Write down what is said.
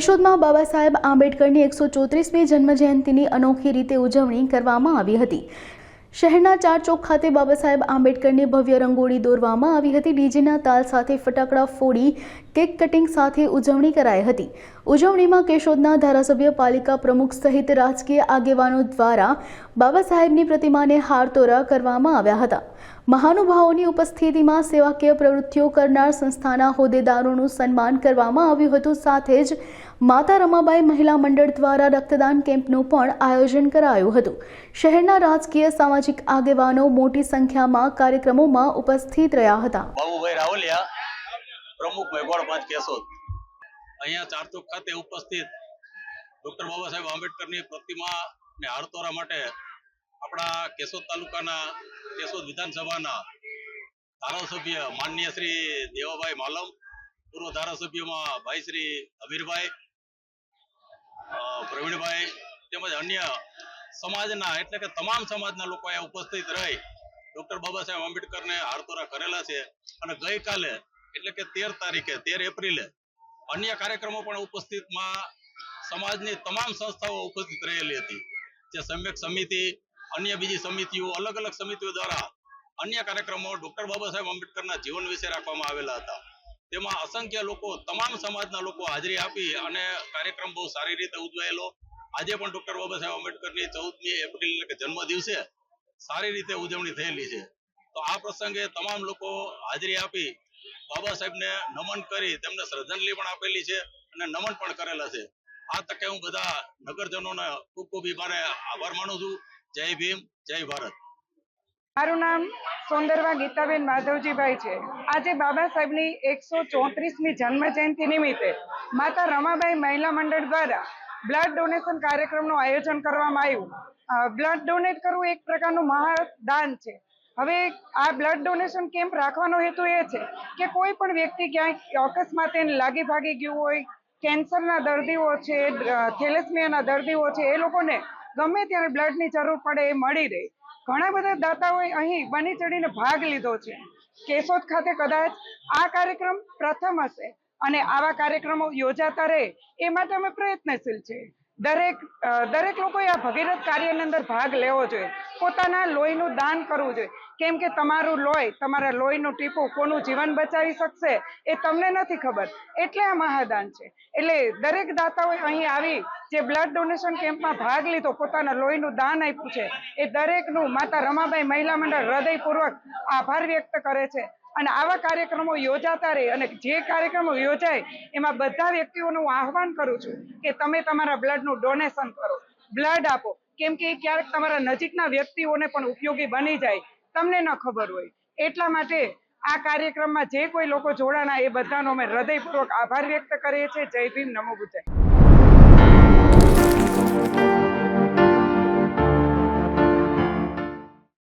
કેશોદમાં બાબા સાહેબ આંબેડકરની એકસો ચોત્રીસમી જન્મજયંતિની અનોખી રીતે ઉજવણી કરવામાં આવી હતી. શહેરના ચાર ચોક ખાતે બાબા સાહેબ આંબેડકરની ભવ્ય રંગોળી દોરવામાં આવી હતી. ડીજેના તાલ સાથે ફટાકડા ફોડી, કેક કટિંગ સાથે ઉજવણી કરાઈ હતી. ઉજવણીમાં કેશોદના ધારાસભ્ય પાલિકા પ્રમુખ સહિત રાજકીય આગેવાનો દ્વારા બાબા સાહેબની પ્રતિમાને હારતોરા કરવામાં આવ્યા હતા. મહાનુભાવોની ઉપસ્થિતિમાં સેવાકીય પ્રવૃત્તિઓ કરનાર સંસ્થાના હોદ્દેદારોનું સન્માન કરવામાં આવ્યું હતું. સાથે જ માતા રમાબાઈ મહિલા મંડળ દ્વારા રક્તદાન કેમ્પનું પણ આયોજન કરાયું હતું. શહેરના રાજકીય સામાજિક આગેવાનો મોટી સંખ્યામાં કાર્યક્રમોમાં ઉપસ્થિત રહ્યા હતા. અહીંયા ખાતે ઉપસ્થિત ડોક્ટર બાબા સાહેબ આંબેડકરની પ્રતિમાને હારતોરા માટે આપણા કેશોદ તાલુકાના, કેશોદ વિધાનસભાના ધારાસભ્ય માનનીય શ્રી દેવાભાઈ માલમ, પૂર્વ ધારાસભ્યમાં ભાઈ શ્રી અમીરભાઈ પ્રવીણભાઈ તેમજ અન્ય સમાજના એટલે કે તમામ સમાજના લોકો અહીંયા ઉપસ્થિત રહી ડોક્ટર બાબા સાહેબ આંબેડકરને હારતોરા કરેલા છે અને ગઈકાલે એટલે કે તેર તારીખે, તેર એપ્રિલે અન્ય કાર્યક્રમો પણ ઉપસ્થિતમાં સમાજની તમામ સંસ્થાઓ ઉપસ્થિત રહેલી હતી. જે સમ્યક સમિતિ અન્ય બીજી સમિતિઓ, અલગ અલગ સમિતિઓ દ્વારા અન્ય કાર્યક્રમો ડોક્ટર બાબા સાહેબ આંબેડકરના જીવન વિશે રાખવામાં આવેલા હતા. તેમાં અસંખ્ય લોકો, તમામ સમાજના લોકો હાજરી આપી અને કાર્યક્રમ બહુ સારી રીતે ઉજવાયેલો. આજે પણ ડોક્ટર બાબા સાહેબ આંબેડકરની ચૌદમી એપ્રિલ જન્મ દિવસે સારી રીતે ઉજવણી થયેલી છે. તો આ પ્રસંગે તમામ લોકો હાજરી આપી બાબા સાહેબને નમન કરી તેમને શ્રદ્ધાંજલિ પણ આપેલી છે અને નમન પણ કરેલા છે. આ તકે હું બધા નગરજનોને ખૂબ ખૂબ આભાર માનું છું. જય ભીમ, જય ભારત. મારું નામ સુંદરવા ગીતાબેન માધવજીભાઈ છે. આજે બાબા સાહેબની એકસો ચોત્રીસમી જન્મ જયંતિ નિમિત્તે માતા રમાબાઈ મહિલા મંડળ દ્વારા બ્લડ ડોનેશન કાર્યક્રમનું આયોજન કરવામાં આવ્યું. બ્લડ ડોનેટ કરવું એક પ્રકારનું મહાદાન છે. હવે આ બ્લડ ડોનેશન કેમ્પ રાખવાનો હેતુ એ છે કે કોઈ પણ વ્યક્તિ ક્યાંય અકસ્માત એને લાગી ભાગી ગયું હોય, કેન્સરના દર્દીઓ છે થેલેસમિયાના દર્દીઓ છે, એ લોકોને ગમે ત્યારે બ્લડની જરૂર પડે એ મળી રહે. ઘણા બધા દાતાઓએ અહીં બની ચડીને ભાગ લીધો છે. કેશોદ ખાતે કદાચ આ કાર્યક્રમ પ્રથમ હશે. અને આવા કાર્યક્રમો યોજાતા રહે, એ માટે અમે પ્રયત્નશીલ છે. દરેક દરેક લોકોએ આ ભગીરથ કાર્યની અંદર ભાગ લેવો જોઈએ. પોતાના લોહીનું દાન કરવું જોઈએ. કેમ કે તમારું લોહી, તમારા લોહીનું ટીપું કોનું જીવન બચાવી શકશે, એ તમને નથી ખબર. એટલે આ મહાદાન છે. એટલે દરેક દાતાઓએ અહીં આવી, જે બ્લડ ડોનેશન કેમ્પમાં ભાગ લીધો, પોતાના લોહીનું દાન આપ્યું છે, એ દરેકનું માતા રમાબાઈ મહિલા મંડળ હૃદયપૂર્વક આભાર વ્યક્ત કરે છે. અને આવા કાર્યક્રમો યોજાતા રહે અને જે કાર્યક્રમો યોજાય, એમાં બધા વ્યક્તિઓનું આહવાન કરું છું કે તમે તમારા બ્લડનું ડોનેશન કરો, બ્લડ આપો. કેમ કે ક્યારેક તમારા નજીકના વ્યક્તિઓને પણ ઉપયોગી બની જાય, તમને ન ખબર હોય. એટલા માટે આ કાર્યક્રમમાં જે કોઈ લોકો જોડાણા એ બધાનો અમે હૃદયપૂર્વક આભાર વ્યક્ત કરીએ છીએ. જય ભીમ, નમો બુદ્ધાય.